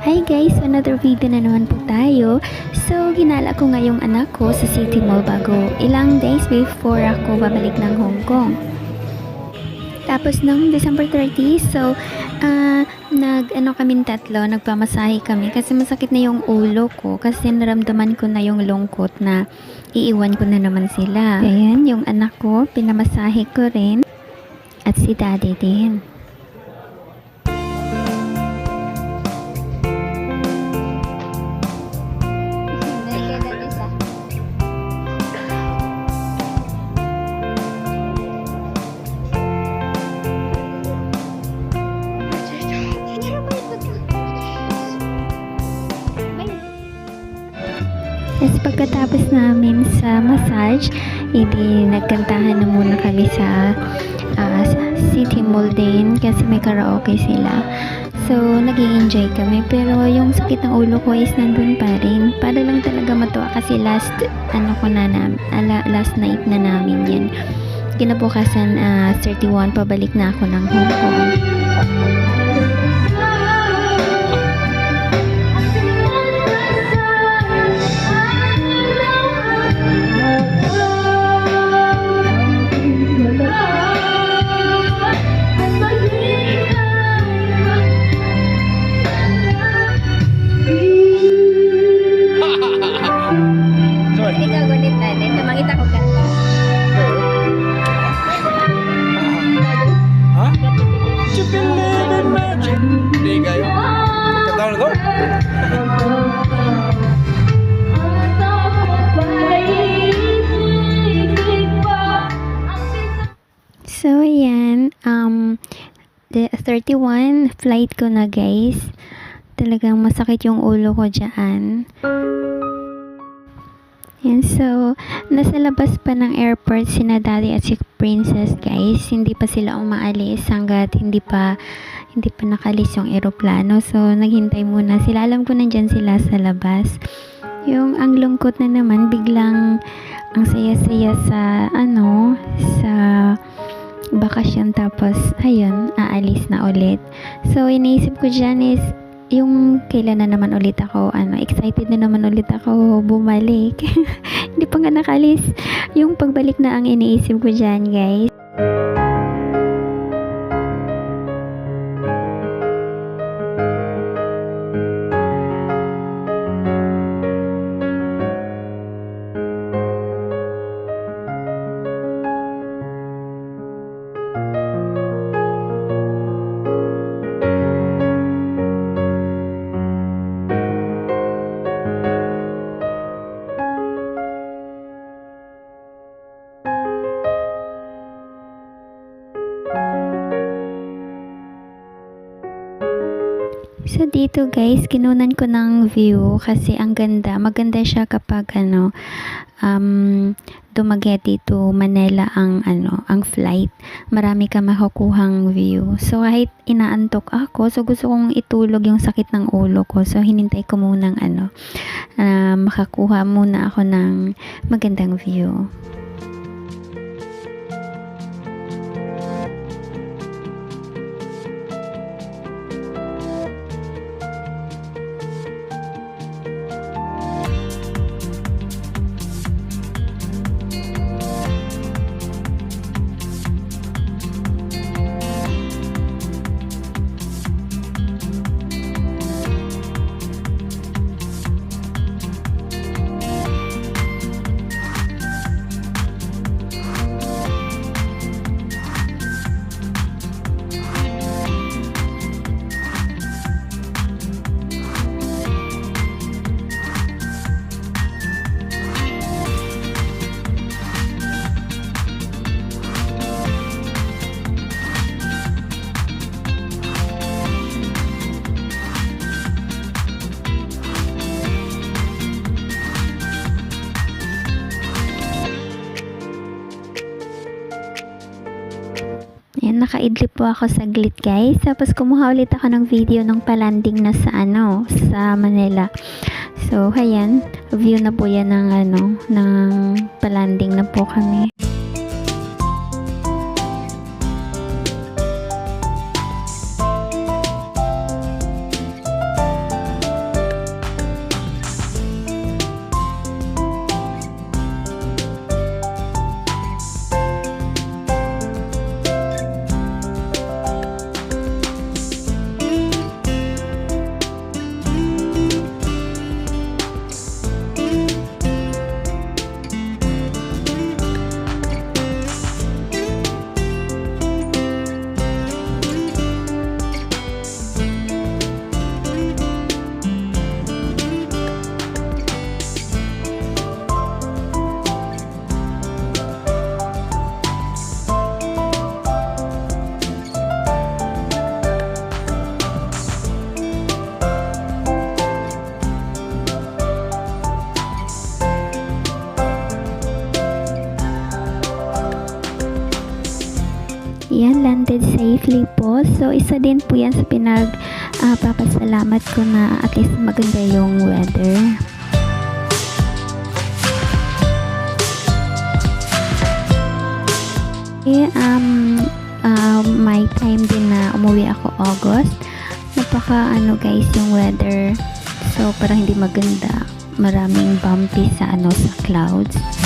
Hi guys! Another video na naman po tayo. So, ginala ko nga yung anak ko sa City Mall bago ilang days before ako babalik ng Hong Kong. Tapos nung December 30, so, ah, nag, ano kami tatlo, nagpamasahe kami kasi masakit na yung ulo ko kasi naramdaman ko na yung lungkot na iiwan ko na naman sila. Ayan, yung anak ko, pinamasahe ko rin at si daddy din. Tapos pagkatapos namin sa massage, hindi nagkantahan na muna kami sa sa City Mall din kasi may karaoke sila. So, nag enjoy kami. Pero yung sakit ng ulo ko is nandun pa rin. Para lang talaga matuwa kasi last, ano ko na ala, last night na namin yan. Kinabukasan, ah, 31, pabalik na ako ng Hong Kong. 31 flight ko na, guys. Talagang masakit yung ulo ko dyan. Yan, so, nasa labas pa ng airport sina daddy at si princess, guys. Hindi pa sila umaalis hanggat hindi pa hindi pa nakalis yung eroplano. So, naghintay muna sila. Alam ko nandyan sila sa labas. Yung ang lungkot na naman, biglang ang saya-saya sa, ano, sa bakasyon tapos ayun, aalis na ulit. So, iniisip ko dyan is yung kailan na naman ulit ako, ano, excited na naman ulit ako bumalik. Hindi pa nga nakalis. Yung pagbalik na ang iniisip ko dyan, guys. So dito guys, kinunan ko ng view kasi ang ganda. Maganda siya kapag ano um Dumaguete to Manila ang ano, ang flight. Marami ka makukuhang view. So kahit inaantok ako, so gusto kong itulog yung sakit ng ulo ko. So hinintay ko munang ano, ah, makakuha muna ako ng magandang view. Nakaidlip po ako saglit guys. Tapos kumuha ulit ako ng video ng palanding na sa ano, sa Manila. So, ayan, view na po yan ng ano, ng palanding na po kami. Monthly po. So, isa din po yan sa pinag ah, papasalamat ko na at least maganda yung weather. Okay, um, um, may time din na umuwi ako August. Napaka ano guys yung weather. So, parang hindi maganda. Maraming bumpy sa ano sa clouds.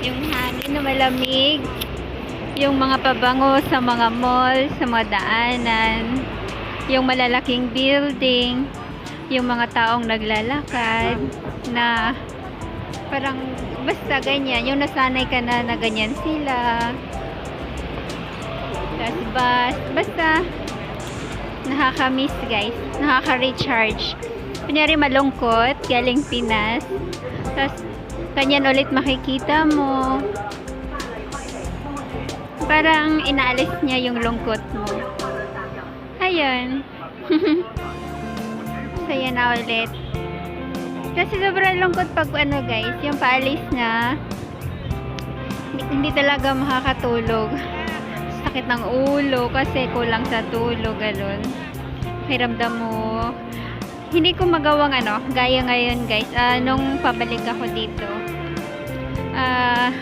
Yung hangin na malamig. Yung mga pabango sa mga mall, sa mga daanan. Yung malalaking building. Yung mga taong naglalakad na parang basta ganyan. Yung nasanay ka na na ganyan sila. Tapos bus. Basta, nakaka-miss guys. Nakaka-recharge. Kunyari malungkot, galing Pinas. Tapos, kanyan ulit makikita mo. Parang inaalis niya yung lungkot mo. Ayun. Saya na ulit. Kasi sobrang lungkot pag ano guys, yung paalis na, hindi, talaga makakatulog sakit ng ulo kasi kulang sa tulog galon hiramdam mo hindi ko magawang ano gaya ngayon guys. Ah, nung pabalik ako dito. Ah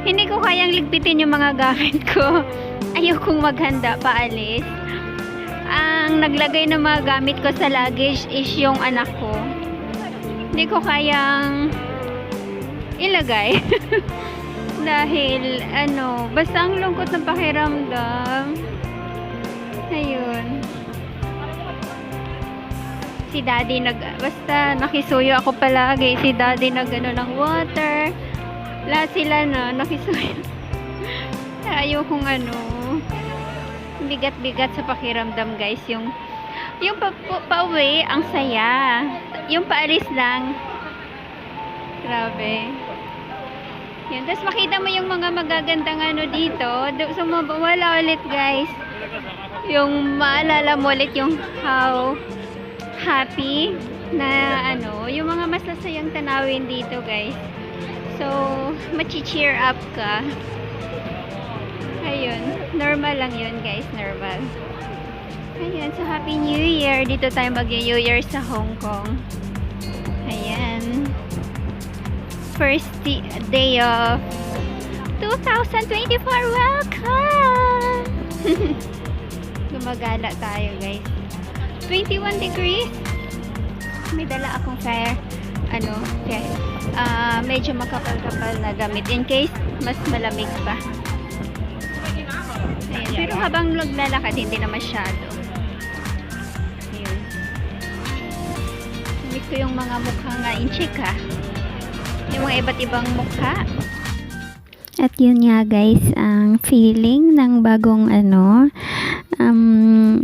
hindi ko kayang ligpitin yung mga gamit ko. Ayokong maghanda paalis ang naglagay ng mga gamit ko sa luggage is yung anak ko. Hindi ko kayang ilagay. Dahil ano, basta ang lungkot ng pakiramdam. Ayun. Si daddy nag, basta nakisuyo ako palagi. Si daddy nag ano ng water. Lahat sila na nakisuyo. Ayokong ano, bigat-bigat sa pakiramdam guys. Yung, yung pa, pa, pauwi, ang saya. Yung paalis lang, grabe. Yun. Tapos makita mo yung mga magagandang ano dito. Do- So, wala ulit guys. Yung maalala mo ulit yung how happy na ano, yung mga masasayang tanawin dito guys. So, machi-cheer up ka. Ayun. Normal lang yun guys. Normal. Ayan. So, Happy New Year. Dito tayo mag-New Year sa Hong Kong. Ayan first day of 2024. Welcome! Gumagala tayo, guys. 21 degrees. May dala akong fair, ano, fair, ah, medyo makapal-kapal na damit in case mas malamig pa. Ayan. Pero habang naglalakad, hindi na masyado. Ayun. Miss ko yung mga mukhang uh, inchik ha. Yung mga iba't ibang mukha. At yun nga guys, ang feeling ng bagong ano, um,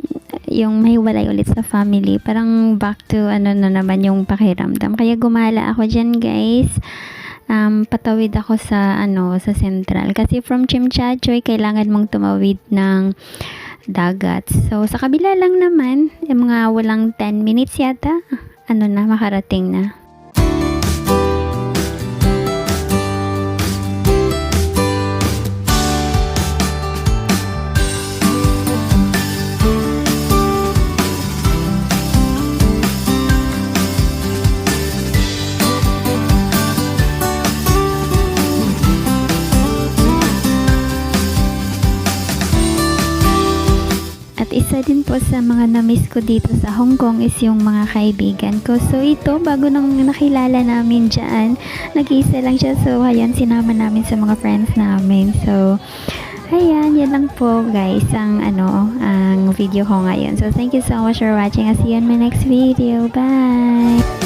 yung may walay ulit sa family. Parang back to ano na naman yung pakiramdam. Kaya gumala ako dyan guys. Um, patawid ako sa ano sa central kasi from Chimchachoy kailangan mong tumawid ng dagat so sa kabila lang naman yung mga walang 10 minutes yata ano na makarating na po sa mga na-miss ko dito sa Hong Kong is yung mga kaibigan ko. So ito, bago nang nakilala namin dyan, nag-iisa lang siya. So ayan, sinama namin sa mga friends namin. So, ayan, yan lang po guys ang ano, ang video ko ngayon. So thank you so much for watching. I'll see you in my next video. Bye!